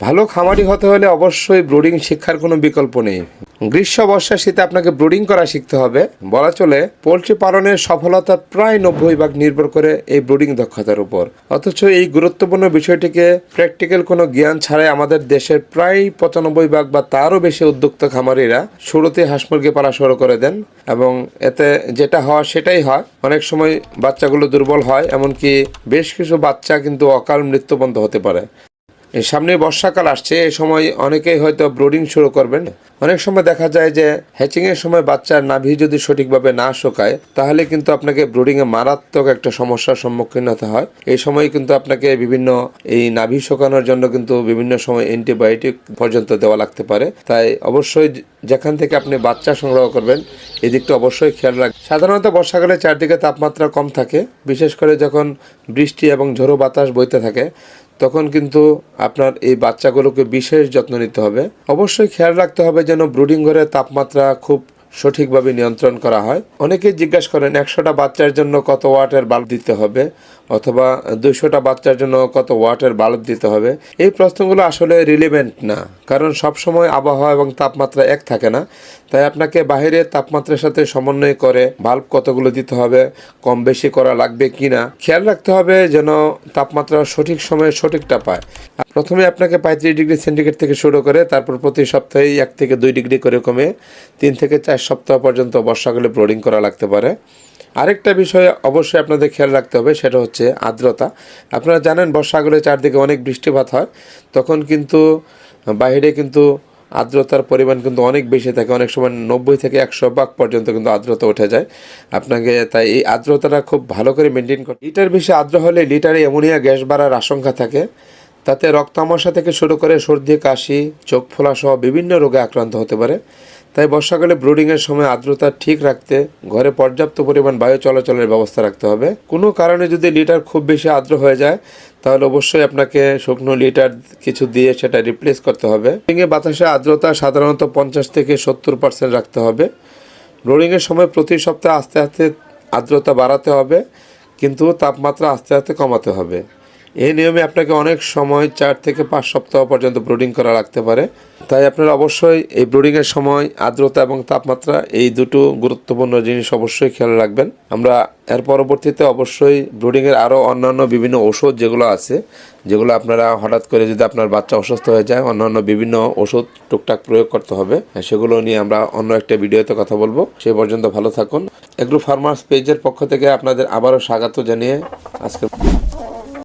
ভালো খামারি হতে হলে অবশ্যই ব্রুডিং শিক্ষার কোনো বিকল্প নেই। গ্রীষ্ম বর্ষা শীতে আপনাকে ব্রুডিং করা শিখতে হবে। বলা চলে, পোলট্রি পালনের সফলতা প্রায় নব্বই ভাগ নির্ভর করে এই ব্রুডিং দক্ষতার উপর। অথচ এই গুরুত্বপূর্ণ বিষয়টিকে প্র্যাকটিক্যাল কোনো জ্ঞান ছাড়াই আমাদের দেশের প্রায় পঁচানব্বই ভাগ বা তারও বেশি উদ্যোক্তা খামারিরা শুরুতে হাঁস মুরগি পালা শুরু করে দেন এবং এতে যেটা হয় সেটাই হয়। অনেক সময় বাচ্চাগুলো দুর্বল হয়, এমনকি বেশ কিছু বাচ্চা কিন্তু অকাল মৃত্যুবন্ধ হতে পারে। সামনে বর্ষাকাল আসছে, এই সময় অনেকেই হয়তো ব্রোডিং শুরু করবেন। অনেক সময় দেখা যায় যে হ্যাচিং এর সময় বাচ্চার নাভি যদি সঠিকভাবে না শুকায়, তাহলে কিন্তু আপনাকে ব্রোডিং এ মারাত্মক একটা সমস্যার সম্মুখীন হতে হয়। এই সময় কিন্তু আপনাকে বিভিন্ন এই নাভি শুকানোর জন্য কিন্তু বিভিন্ন সময় অ্যান্টিবায়োটিক পর্যন্ত দেওয়া লাগতে পারে। তাই অবশ্যই যেখান থেকে আপনি বাচ্চা সংগ্রহ করবেন, এদিকটা অবশ্যই খেয়াল রাখবেন। সাধারণত বর্ষাকালে চারদিকে তাপমাত্রা কম থাকে, বিশেষ করে যখন বৃষ্টি এবং ঝোড়ো বাতাস বইতে থাকে। তখন কিন্তু আপনার এই বাচ্চাগুলোকে বিশেষ যত্ন নিতে হবে। অবশ্যই খেয়াল রাখতে হবে যেন ব্রুডিং ঘরের তাপমাত্রা খুব সঠিকভাবে নিয়ন্ত্রণ করা হয়। অনেকে জিজ্ঞাসা করেন, একশোটা বাচ্চার জন্য কত ওয়াটের বাল্ব দিতে হবে? অথবা দুইশোটা বাচ্চার জন্য কত ওয়াটের বাল্ব দিতে হবে। এই প্রশ্নগুলো আসলে রিলেভেন্ট না, কারণ সবসময় আবহাওয়া এবং তাপমাত্রা এক থাকে না। তাই আপনাকে বাইরে তাপমাত্রার সাথে সমন্বয় করে বাল্ব কতগুলো দিতে হবে, কম বেশি করা লাগবে কি না খেয়াল রাখতে হবে যেন তাপমাত্রা সঠিক সময়ে সঠিকটা পায়। প্রথমে আপনাকে পঁয়ত্রিশ ডিগ্রি সেন্টিগ্রেড থেকে শুরু করে তারপর প্রতি সপ্তাহে এক থেকে দুই ডিগ্রি করে কমে তিন থেকে চার সপ্তাহ পর্যন্ত বর্ষাকালে ব্রোডিং করা লাগতে পারে। আরেকটা বিষয়ে অবশ্যই আপনাদের খেয়াল রাখতে হবে, সেটা হচ্ছে আর্দ্রতা। আপনারা জানেন, বর্ষাকালে চারদিকে অনেক বৃষ্টিপাত হয়, তখন কিন্তু বাইরে কিন্তু আর্দ্রতার পরিমাণ কিন্তু অনেক বেশি থাকে। অনেক সময় নব্বই থেকে একশো ভাগ পর্যন্ত কিন্তু আর্দ্রতা উঠে যায়। আপনাকে তাই এই আর্দ্রতাটা খুব ভালো করে মেনটেন করতে লিটার বেশি আর্দ্র হলে লিটারে অ্যামোনিয়া গ্যাস বাড়ার আশঙ্কা থাকে। তাতে রক্তামশা থেকে শুরু করে সর্দি, কাশি, চোখ ফোলা সহ বিভিন্ন রোগে আক্রান্ত হতে পারে। তাই বর্ষাকালে ব্রুডিংয়ের সময় আর্দ্রতা ঠিক রাখতে ঘরে পর্যাপ্ত পরিমাণ বায়ু চলাচলের ব্যবস্থা রাখতে হবে। কোনো কারণে যদি লিটার খুব বেশি আর্দ্র হয়ে যায়, তাহলে অবশ্যই আপনাকে শুকনো লিটার কিছু দিয়ে সেটা রিপ্লেস করতে হবে। ব্রুডিংয়ে বাতাসে আর্দ্রতা সাধারণত পঞ্চাশ থেকে সত্তর পার্সেন্ট রাখতে হবে। ব্রোডিংয়ের সময় প্রতি সপ্তাহে আস্তে আস্তে আর্দ্রতা বাড়াতে হবে, কিন্তু তাপমাত্রা আস্তে আস্তে কমাতে হবে। এই নিয়মে আপনাকে অনেক সময় চার থেকে পাঁচ সপ্তাহ পর্যন্ত ব্রোডিং করা লাগতে পারে। তাই আপনারা অবশ্যই এই ব্রোডিংয়ের সময় আর্দ্রতা এবং তাপমাত্রা এই দুটো গুরুত্বপূর্ণ জিনিস অবশ্যই খেয়াল রাখবেন। আমরা এর পরবর্তীতে অবশ্যই ব্রোডিংয়ের আরও অন্যান্য বিভিন্ন ওষুধ যেগুলো আছে, যেগুলো আপনারা হঠাৎ করে যদি আপনার বাচ্চা অসুস্থ হয়ে যায়, অন্যান্য বিভিন্ন ওষুধ টুকটাক প্রয়োগ করতে হবে। সেগুলো নিয়ে আমরা অন্য একটা ভিডিওতে কথা বলব। সে পর্যন্ত ভালো থাকুন। এগ্রো ফার্মার্স পেজের পক্ষ থেকে আপনাদের আবারও স্বাগত জানিয়ে আজকে